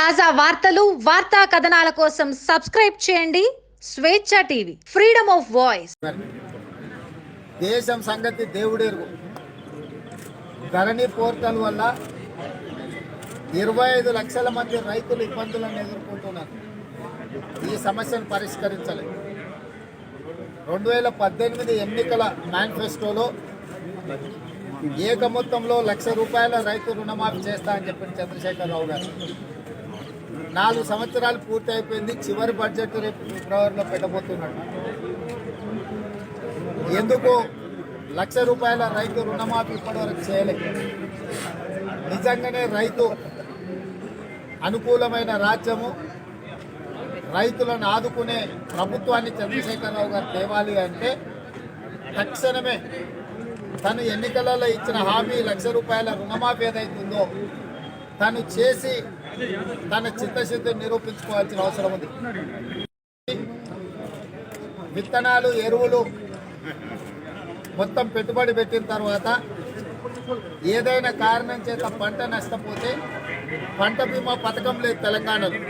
తాజా వార్తలు వార్తా కథనాల కోసం సబ్స్క్రైబ్ చేయండి. స్వేచ్ఛ టీవీ ఫ్రీడమ్ ఆఫ్ వాయిస్. దేశం సంగతి దేవుడేరు ధరణి పోర్టల్ వల్ల ఇరవై ఐదు లక్షల మంది రైతులు ఇబ్బందులను ఎదుర్కొంటున్నారు. ఈ సమస్యను పరిష్కరించలేదు. రెండు వేల పద్దెనిమిది ఎన్నికల మేనిఫెస్టోలో ఏక మొత్తంలో లక్ష రూపాయల రైతు రుణమాఫీ చేస్తా అని చెప్పిన చంద్రశేఖరరావు గారు. నాలుగు సంవత్సరాలు పూర్తి అయిపోయింది చివరి బడ్జెట్ రేపు ఫిబ్రవరిలో పెట్టబోతున్నాడు. ఎందుకు లక్ష రూపాయల రైతు రుణమాఫీ ఇప్పటివరకు చేయలేదు నిజంగానే రైతు అనుకూలమైన రాజ్యము. రైతులను ఆదుకునే ప్రభుత్వాన్ని చంద్రశేఖరరావు గారు తేవాలి అంటే తక్షణమే తను ఎన్నికలలో ఇచ్చిన హామీ లక్ష రూపాయల రుణమాఫీ ఏదైతుందో తను చేసి తన చిత్తశుద్ధి నిరూపించుకోవాల్సిన అవసరం ఉంది. విత్తనాలు ఎరువులు మొత్తం పెట్టుబడి పెట్టిన తర్వాత ఏదైనా కారణం చేత పంట నష్టపోతే పంట బీమా పథకం లేదు తెలంగాణలో.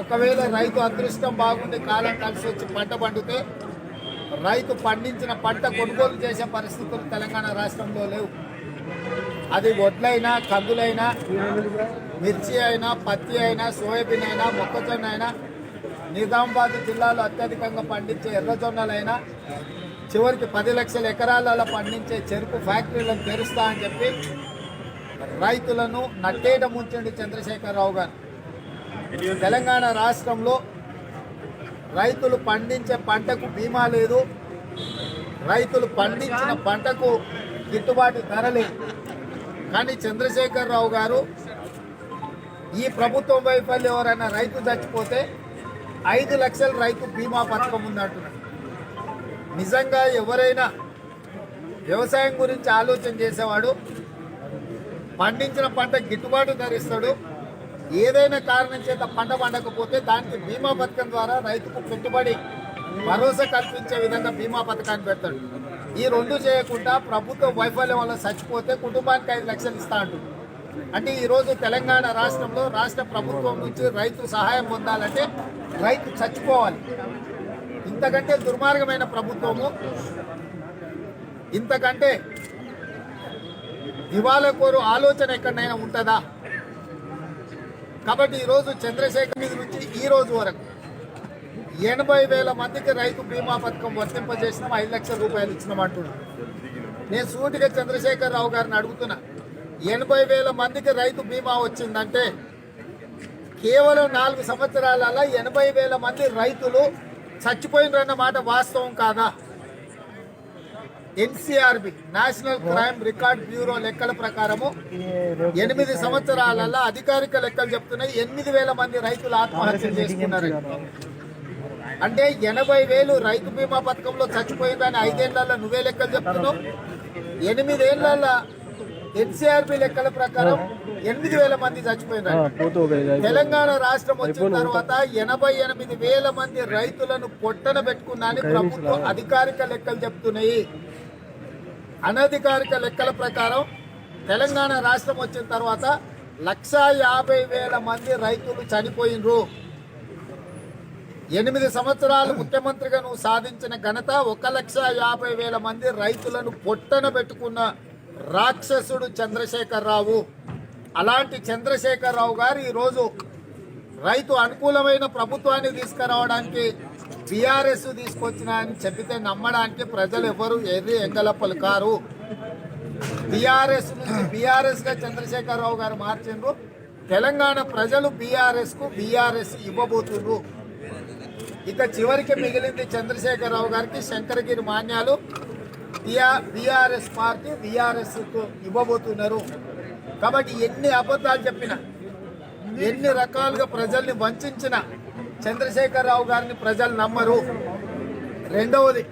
ఒకవేళ రైతు అదృష్టం బాగుండి కాలం కలిసి వచ్చి పంట పండితే రైతు పండించిన పంట కొనుగోలు చేసే పరిస్థితులు తెలంగాణ రాష్ట్రంలో లేవు. అది వడ్లైనా కందులైనా మిర్చి అయినా పత్తి అయినా సోయాబీన్ అయినా మొక్కజొన్న అయినా నిజామాబాద్ జిల్లాలో అత్యధికంగా పండించే ఎర్రజొన్నలైనా చివరికి పది లక్షల ఎకరాలలో పండించే చెరుకు ఫ్యాక్టరీలను తెరుస్తా అని చెప్పి రైతులను నట్టేట ముంచండి చంద్రశేఖరరావు గారు. తెలంగాణ రాష్ట్రంలో రైతులు పండించే పంటకు బీమా లేదు. రైతులు పండించిన పంటకు గిట్టుబాటు ధర లేదు. కానీ చంద్రశేఖరరావు గారు ఈ ప్రభుత్వం వైఫల్యం ఎవరైనా రైతు చచ్చిపోతే ఐదు లక్షల రైతు బీమా పథకం ఉందంటున్నారు నిజంగా ఎవరైనా వ్యవసాయం గురించి ఆలోచన చేసేవాడు పండించిన పంట గిట్టుబాటు ధరిస్తాడు ఏదైనా కారణం చేత పంట పండకపోతే దానికి బీమా పథకం ద్వారా రైతుకు పెట్టుబడి భరోసా కల్పించే విధంగా బీమా పథకాన్ని పెడతాడు. ఈ రెండు చేయకుండా ప్రభుత్వ వైఫల్యం వల్ల చచ్చిపోతే కుటుంబానికి ఐదు లక్షలు ఇస్తా అంటుంది. అంటే ఈరోజు తెలంగాణ రాష్ట్రంలో రాష్ట్ర ప్రభుత్వం నుంచి రైతు సహాయం పొందాలంటే రైతు చచ్చిపోవాలి. ఇంతకంటే దుర్మార్గమైన ప్రభుత్వము. ఇంతకంటే దివాలకోరు ఆలోచన ఎక్కడైనా ఉంటుందా? కాబట్టి ఈరోజు చంద్రశేఖర్ మీద నుంచి ఈ రోజు వరకు ఎనభై వేల మందికి రైతు బీమా పథకం వర్తింపజేసినాం ఐదు లక్షల రూపాయలు ఇచ్చినామంటున్నాను నేను సూటిగా చంద్రశేఖర్ రావు గారిని అడుగుతున్నా ఎనభై వేల మందికి రైతు బీమా వచ్చిందంటే కేవలం నాలుగు సంవత్సరాలలో ఎనభై వేల మంది రైతులు చచ్చిపోయినరన్న మాట వాస్తవం కాదా? NCRB national crime record bureau లెక్కల ప్రకారము ఎనిమిది సంవత్సరాలలో అధికారిక లెక్కలు చెప్తున్నాయి ఎనిమిది వేల మంది రైతులు ఆత్మహత్య చేసుకున్నారు అంటే ఎనభై వేలు రైతు బీమా పథకంలో చచ్చిపోయిందని ఐదేళ్ళలో నువ్వే లెక్కలు చెప్తున్నావు? ఎనిమిదేళ్ళలో ఎన్సీఆర్బి లెక్కల ప్రకారం ఎనిమిది వేల మంది చచ్చిపోయినారు. తెలంగాణ రాష్ట్రం వచ్చిన తర్వాత ఎనభై ఎనిమిది వేల మంది రైతులను పొట్టన పెట్టుకున్నాని ప్రభుత్వం అధికారిక లెక్కలు చెప్తున్నాయి. అనధికారిక లెక్కల ప్రకారం తెలంగాణ రాష్ట్రం వచ్చిన తర్వాత లక్షా యాభై వేల మంది రైతులు చనిపోయినరు. ఎనిమిది సంవత్సరాలు ముఖ్యమంత్రిగా నువ్వు సాధించిన ఘనత ఒక లక్ష యాభై వేల మంది రైతులను పొట్టన పెట్టుకున్న రాక్షసుడు చంద్రశేఖరరావు. అలాంటి చంద్రశేఖరరావు గారు ఈరోజు రైతు అనుకూలమైన ప్రభుత్వాన్ని తీసుకురావడానికి బీఆర్ఎస్ తీసుకొచ్చిన అని చెప్పితే నమ్మడానికి ప్రజలు ఎవరు ఎర్రి ఎంగలప్పలు కారు బీఆర్ఎస్ నుంచి బీఆర్ఎస్గా చంద్రశేఖరరావు గారు మార్చిండ్రు. తెలంగాణ ప్రజలు బీఆర్ఎస్కు బీఆర్ఎస్ ఇవ్వబోతుండ్రు. ఇక చివరికి మిగిలింది చంద్రశేఖరరావు గారికి శంకరగిరి మాన్యాలు. బీఆర్ఎస్ పార్టీ బీఆర్ఎస్కు ఇవ్వబోతున్నారు. కాబట్టి ఎన్ని అబద్ధాలు చెప్పినా ఎన్ని రకాలుగా ప్రజల్ని వంచిన చంద్రశేఖరరావు గారిని ప్రజలు నమ్మరు. రెండవది